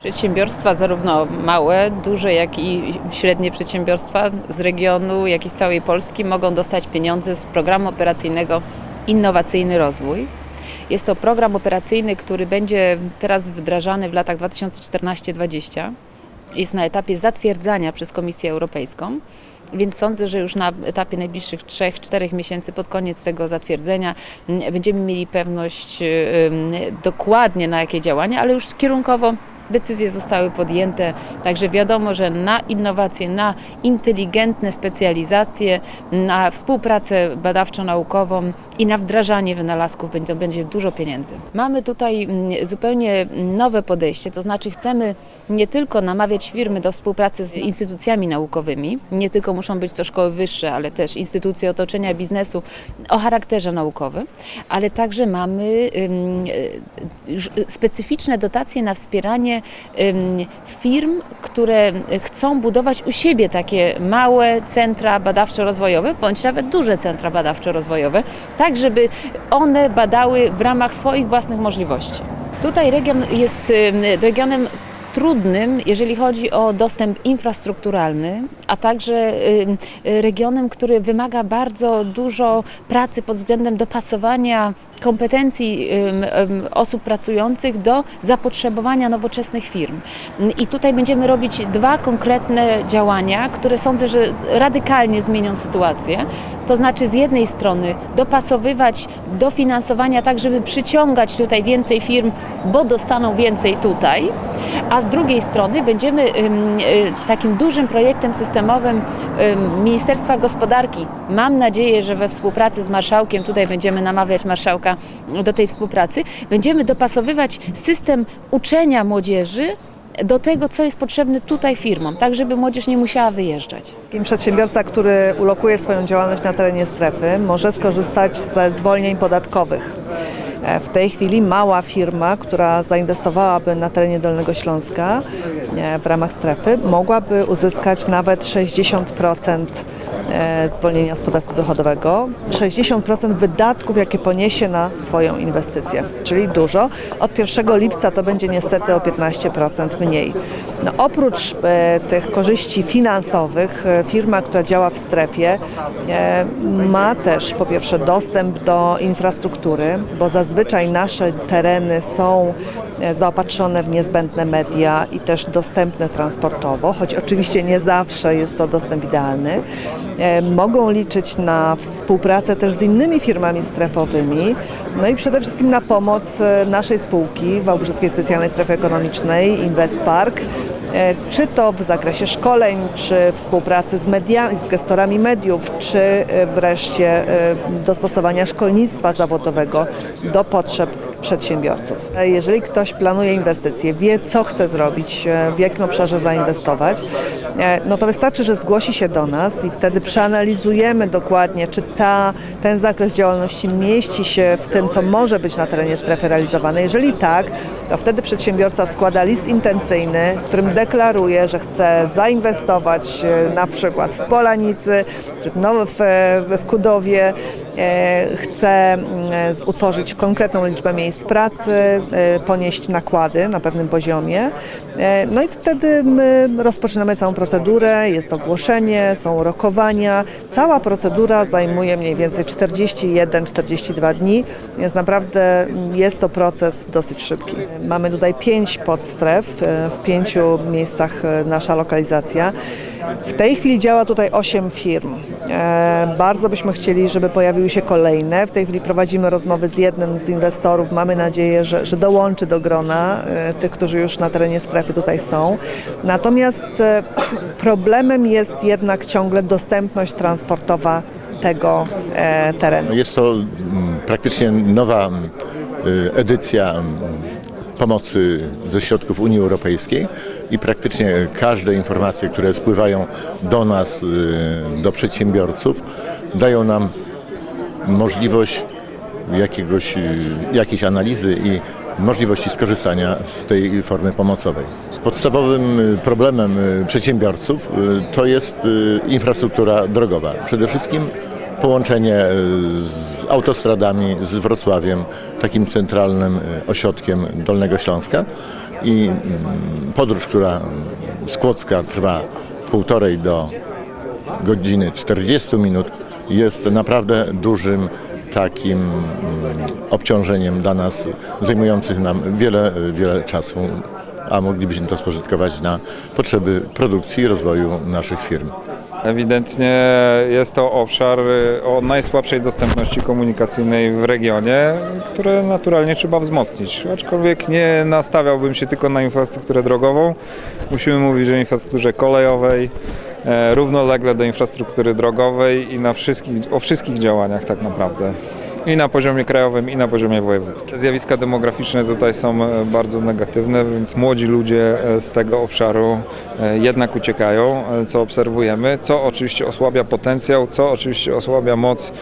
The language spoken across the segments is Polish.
Przedsiębiorstwa, zarówno małe, duże, jak i średnie przedsiębiorstwa z regionu, jak i z całej Polski mogą dostać pieniądze z programu operacyjnego Innowacyjny Rozwój. Jest to program operacyjny, który będzie teraz wdrażany w latach 2014-2020. Jest na etapie zatwierdzania przez Komisję Europejską. Więc sądzę, że już na etapie najbliższych 3-4 miesięcy, pod koniec tego zatwierdzenia, m, będziemy mieli pewność dokładnie na jakie działania, ale już kierunkowo decyzje zostały podjęte. Także wiadomo, że na innowacje, na inteligentne specjalizacje, na współpracę badawczo-naukową i na wdrażanie wynalazków będzie, będzie dużo pieniędzy. Mamy tutaj mm, zupełnie nowe podejście, to znaczy chcemy nie tylko namawiać firmy do współpracy z instytucjami naukowymi, nie tylko muszą być to szkoły wyższe, ale też instytucje otoczenia biznesu o charakterze naukowym, ale także mamy y, już specyficzne dotacje na wspieranie firm, które chcą budować u siebie takie małe centra badawczo-rozwojowe, bądź nawet duże centra badawczo-rozwojowe, tak żeby one badały w ramach swoich własnych możliwości. Tutaj region jest regionem trudnym, jeżeli chodzi o dostęp infrastrukturalny, a także regionem, który wymaga bardzo dużo pracy pod względem dopasowania kompetencji osób pracujących do zapotrzebowania nowoczesnych firm. I tutaj będziemy robić dwa konkretne działania, które sądzę, że radykalnie zmienią sytuację. To znaczy z jednej strony dopasowywać dofinansowania tak, żeby przyciągać tutaj więcej firm, bo dostaną więcej tutaj, a z drugiej strony będziemy y, takim dużym projektem systemowym ym, Ministerstwa Gospodarki. Mam nadzieję, że we współpracy z marszałkiem, tutaj będziemy namawiać marszałka do tej współpracy, będziemy dopasowywać system uczenia młodzieży do tego, co jest potrzebne tutaj firmom, tak żeby młodzież nie musiała wyjeżdżać. Przedsiębiorca, który ulokuje swoją działalność na terenie strefy, może skorzystać ze zwolnień podatkowych. E, W tej chwili mała firma, która zainwestowałaby na terenie Dolnego Śląska e, w ramach strefy, mogłaby uzyskać nawet 60% e, zwolnienia z podatku dochodowego, 60% wydatków, jakie poniesie na swoją inwestycję, czyli dużo. Od 1 lipca to będzie niestety o 15% mniej. No, oprócz e, tych korzyści finansowych, e, firma, która działa w strefie, e, ma też po pierwsze dostęp do infrastruktury, bo zazwyczaj nasze tereny są e, zaopatrzone w niezbędne media i też dostępne transportowo, choć oczywiście nie zawsze jest to dostęp idealny. E, Mogą liczyć na współpracę też z innymi firmami strefowymi, no i przede wszystkim na pomoc e, naszej spółki Wałbrzyskiej Specjalnej Strefy Ekonomicznej Investpark, e, czy to w zakresie szkoleń, czy współpracy z mediami, z gestorami mediów, czy e, wreszcie dostosowania szkolnictwa zawodowego do potrzeb przedsiębiorców. Jeżeli ktoś planuje inwestycje, wie co chce zrobić, w jakim obszarze zainwestować, no to wystarczy, że zgłosi się do nas i wtedy przeanalizujemy dokładnie, czy ta, ten zakres działalności mieści się w tym, co może być na terenie strefy realizowane. Jeżeli tak, to wtedy przedsiębiorca składa list intencyjny, w którym deklaruje, że chce zainwestować e, na przykład w Polanicy, czy w, Now- w, w Kudowie, e, chce mm, e, utworzyć konkretną liczbę miejsc pracy, e, ponieść nakłady na pewnym poziomie. E, No i wtedy my rozpoczynamy całą procedurę, jest ogłoszenie, są rokowania. Cała procedura zajmuje mniej więcej 41-42 dni, więc naprawdę jest to proces dosyć szybki. Mamy tutaj pięć podstref, e, w pięciu miejscach e, nasza lokalizacja. W tej chwili działa tutaj 8 firm. E, bardzo byśmy chcieli, żeby pojawiły się kolejne. W tej chwili prowadzimy rozmowy z jednym z inwestorów. Mamy nadzieję, że, że dołączy do grona e, tych, którzy już na terenie strefy tutaj są. Natomiast e, problemem jest jednak ciągle dostępność transportowa tego terenu. Jest to mm, praktycznie nowa mm, edycja mm, pomocy ze środków Unii Europejskiej i praktycznie każde informacje, które spływają do nas, y, do przedsiębiorców, dają nam możliwość jakiegoś, y, jakiejś analizy i możliwości skorzystania z tej formy pomocowej. Podstawowym y, problemem przedsiębiorców to jest infrastruktura drogowa. Przede wszystkim połączenie z autostradami, z Wrocławiem, takim centralnym ośrodkiem Dolnego Śląska. I mm, podróż, która z Kłodzka trwa półtorej do godziny 40 minut jest naprawdę dużym takim mm, obciążeniem dla nas, zajmujących nam wiele, wiele czasu, a moglibyśmy to spożytkować na potrzeby produkcji i rozwoju naszych firm. Ewidentnie jest to obszar y, o najsłabszej dostępności komunikacyjnej w regionie, które naturalnie trzeba wzmocnić. Aczkolwiek nie nastawiałbym się tylko na infrastrukturę drogową. Musimy mówić o infrastrukturze kolejowej, e, równolegle do infrastruktury drogowej i na wszystkich, o wszystkich działaniach tak naprawdę. I na poziomie krajowym, i na poziomie wojewódzkim. Zjawiska demograficzne tutaj są e, bardzo negatywne, więc młodzi ludzie e, z tego obszaru e, jednak uciekają, co obserwujemy, co oczywiście osłabia potencjał, co oczywiście osłabia moc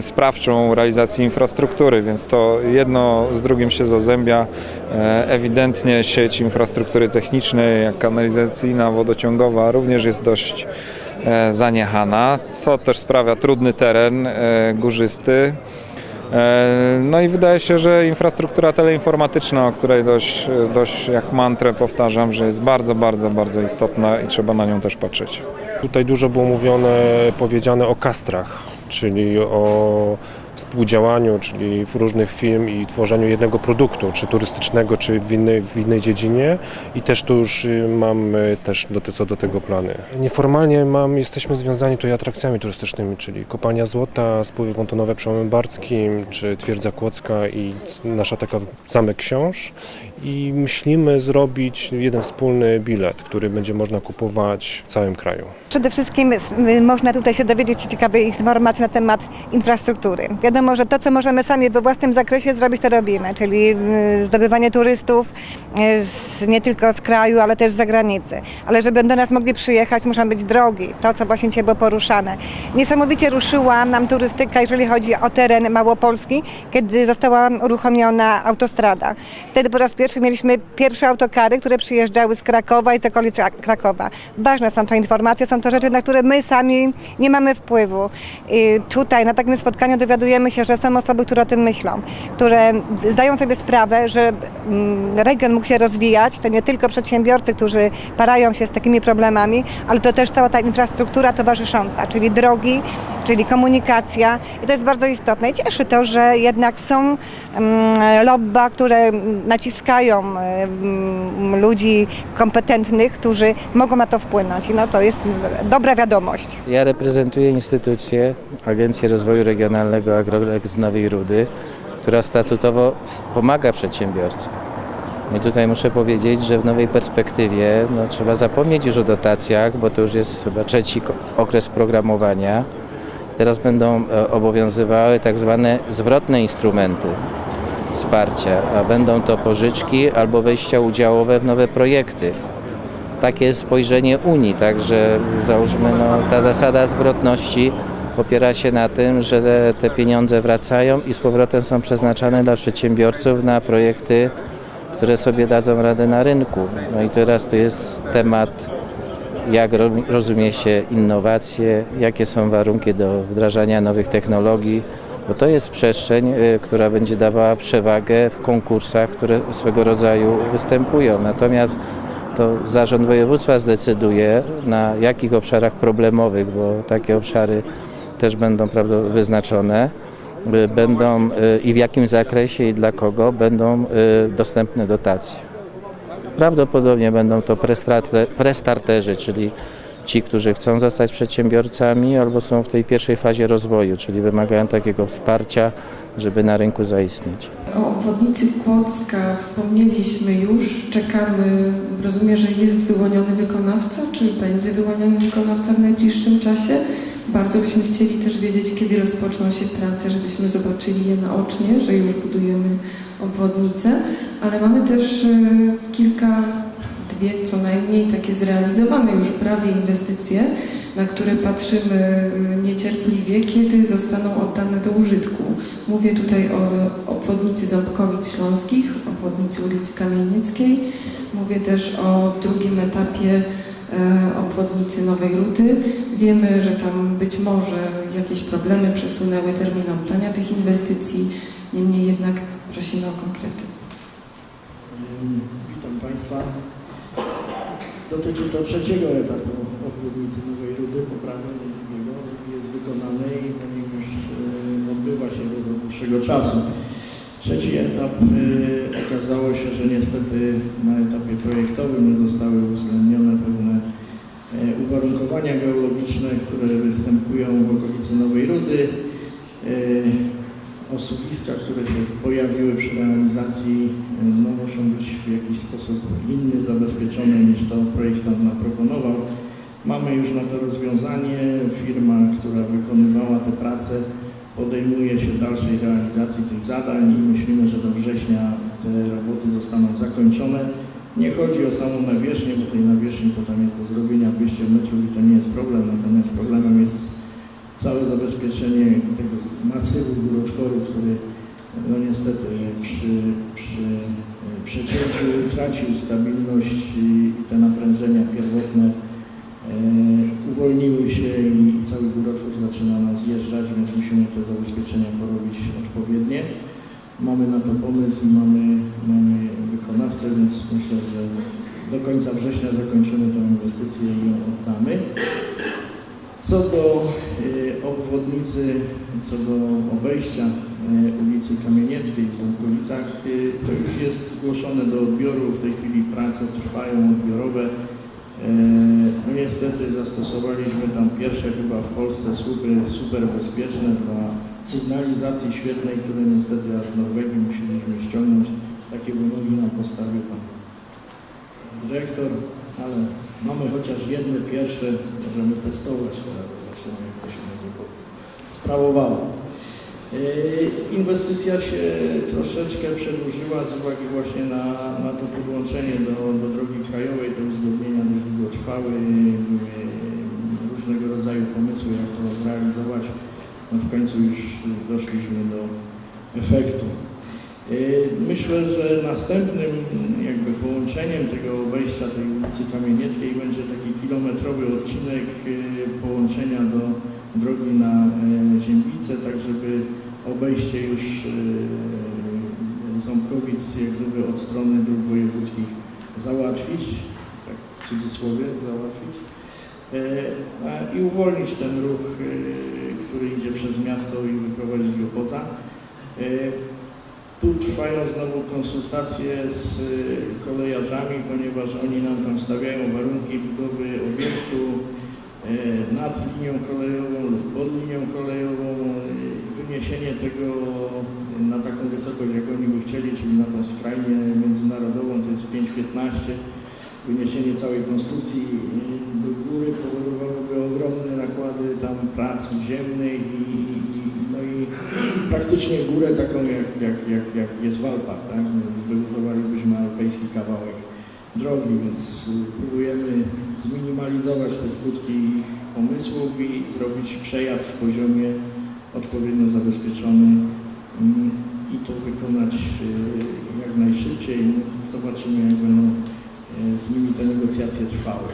sprawczą realizacji infrastruktury, więc to jedno z drugim się zazębia. Ewidentnie sieć infrastruktury technicznej, jak kanalizacyjna, wodociągowa również jest dość zaniechana, co też sprawia trudny teren górzysty. E, No i wydaje się, że infrastruktura teleinformatyczna, o której dość, dość jak mantrę powtarzam, że jest bardzo, bardzo, bardzo istotna i trzeba na nią też patrzeć. Tutaj dużo było mówione, powiedziane o kastrach, czyli o współdziałaniu, czyli w różnych firm i tworzeniu jednego produktu, czy turystycznego, czy w innej, w innej dziedzinie i też tu już y, mam y, też do, co do tego plany. Nieformalnie mam, jesteśmy związani tutaj atrakcjami turystycznymi, czyli kopalnia złota, spływy pontonowe barckim, czy twierdza Kłodzka i nasza taka zamek książ i myślimy zrobić jeden wspólny bilet, który będzie można kupować w całym kraju. Przede wszystkim można tutaj się dowiedzieć ciekawych informacji na temat infrastruktury. Wiadomo, że to, co możemy sami we własnym zakresie zrobić, to robimy, czyli zdobywanie turystów z, nie tylko z kraju, ale też z zagranicy. Ale żeby do nas mogli przyjechać, muszą być drogi, to, co właśnie dzisiaj było poruszane. Niesamowicie ruszyła nam turystyka, jeżeli chodzi o teren Małopolski, kiedy została uruchomiona autostrada. Wtedy po raz pierwszy mieliśmy pierwsze autokary, które przyjeżdżały z Krakowa i z okolic Krakowa. Ważne są to informacje, są to rzeczy, na które my sami nie mamy wpływu. I tutaj na takim spotkaniu dowiadujemy się, że są osoby, które o tym myślą, które zdają sobie sprawę, że mm, region mógł się rozwijać. To nie tylko przedsiębiorcy, którzy parają się z takimi problemami, ale to też cała ta infrastruktura towarzysząca, czyli drogi, czyli komunikacja. I to jest bardzo istotne. I cieszy to, że jednak są mm, lobba, które naciskają mm, ludzi kompetentnych, którzy mogą na to wpłynąć. I no to jest dobra wiadomość. Ja reprezentuję instytucję Agencję Rozwoju Regionalnego Agrolex z Nowej Rudy, która statutowo pomaga przedsiębiorcom. I tutaj muszę powiedzieć, że w nowej perspektywie no, trzeba zapomnieć już o dotacjach, bo to już jest chyba trzeci okres programowania. Teraz będą e, obowiązywały tak zwane zwrotne instrumenty wsparcia, a będą to pożyczki albo wejścia udziałowe w nowe projekty takie jest spojrzenie Unii, także załóżmy, no, ta zasada zwrotności opiera się na tym, że te, pieniądze wracają i z powrotem są przeznaczane dla przedsiębiorców na projekty, które sobie dadzą radę na rynku. No i teraz to jest temat, jak ro, rozumie się innowacje, jakie są warunki do wdrażania nowych technologii, bo to jest przestrzeń, y, która będzie dawała przewagę w konkursach, które swego rodzaju występują. Natomiast to zarząd województwa zdecyduje na jakich obszarach problemowych, bo takie obszary też będą wyznaczone, y, będą y, i w jakim zakresie i dla kogo będą dostępne dotacje. Prawdopodobnie będą to prestarte- prestarterzy, czyli ci, którzy chcą zostać przedsiębiorcami albo są w tej pierwszej fazie rozwoju, czyli wymagają takiego wsparcia, żeby na rynku zaistnieć. O obwodnicy Kłodzka wspomnieliśmy już, czekamy, rozumiem, że jest wyłoniony wykonawca, czy będzie wyłoniony wykonawca w najbliższym czasie? Bardzo byśmy chcieli też wiedzieć, kiedy rozpoczną się prace, żebyśmy zobaczyli je naocznie, że już budujemy obwodnicę, ale mamy też e, kilka, dwie co najmniej takie zrealizowane już prawie inwestycje, na które patrzymy y, niecierpliwie, kiedy zostaną oddane do użytku. Mówię tutaj o obwodnicy Ząbkowic Śląskich, obwodnicy ulicy Kamienieckiej. Mówię też o drugim etapie e, obwodnicy Nowej Ruty. Wiemy, że tam być może jakieś problemy przesunęły termin oddania tych inwestycji. Niemniej jednak prosimy o konkrety. Witam Państwa. Dotyczy to trzeciego etapu obwodnicy Nowej Rudy, poprawy drugiego, jest wykonany i ponieważ e, odbywa się do dłuższego czasu. Trzeci etap e, okazało się, że niestety na etapie projektowym nie zostały uwzględnione pewne e, uwarunkowania geologiczne, które występują w okolicy Nowej Rudy. E, Osuwiska, które się pojawiły przy realizacji, e, no, muszą być w jakiś sposób inny, zabezpieczone niż to projektant naproponował. Mamy już na to rozwiązanie. Firma, która wykonywała te prace, podejmuje się dalszej realizacji tych zadań i myślimy, że do września te roboty zostaną zakończone. Nie chodzi o samą nawierzchnię, bo tej nawierzchni to tam jest do zrobienia 200 metrów i to nie jest problem, natomiast problemem jest całe zabezpieczenie tego masywu górotworu, który no niestety przy, przy e, przecięciu tracił stabilność i, te naprężenia pierwotne e, uwolniły się i, cały górotwór zaczyna nam zjeżdżać, więc musimy te zabezpieczenia porobić odpowiednie. Mamy na to pomysł i mamy, mamy wykonawcę, więc myślę, że do końca września zakończymy tę inwestycję i ją oddamy. Co do y, obwodnicy, co do obejścia y, ulicy Kamienieckiej w okolicach, y, to już jest zgłoszone do odbioru. W tej chwili prace trwają odbiorowe. Y, No niestety zastosowaliśmy tam pierwsze chyba w Polsce słupy super bezpieczne dla sygnalizacji świetnej, które niestety aż z Norwegii musieliśmy ściągnąć. Takie wymogi nam postawił pan dyrektor, ale mamy chociaż jedne pierwsze, możemy testować teraz, zobaczymy jak to się będzie sprawowało. Yy, Inwestycja się troszeczkę przedłużyła z uwagi właśnie na, na to podłączenie do, do drogi krajowej, te uzgodnienia dość długo trwały, yy, różnego rodzaju pomysły, jak to zrealizować. No w końcu już doszliśmy do efektu. Yy, Myślę, że następnym jakby połączeniem tego obejścia tej ulicy Kamienieckiej będzie taki kilometrowy odcinek połączenia do drogi na tak żeby obejście już yy, Ząbkowic jak gdyby od strony dróg wojewódzkich załatwić, tak w cudzysłowie załatwić. A- I uwolnić ten ruch, yy, który idzie przez miasto i wyprowadzić go poza. Tu trwają znowu konsultacje z kolejarzami, ponieważ oni nam tam stawiają warunki budowy obiektu nad linią kolejową lub pod linią kolejową. y, Wyniesienie tego na taką wysokość, jak oni by chcieli, czyli na tą skrajnię międzynarodową, to jest 5,15. Wyniesienie całej konstrukcji y, do góry powodowałoby ogromne nakłady tam pracy ziemnej i, i, no i praktycznie górę taką jak, jak, jak, jak jest w Alpach, tak? Wybudowalibyśmy alpejski kawałek drogi, więc próbujemy zminimalizować te skutki pomysłów i zrobić przejazd w poziomie odpowiednio zabezpieczony mm, i to wykonać y, jak najszybciej. Zobaczymy, jak będą y, z nimi te negocjacje trwały.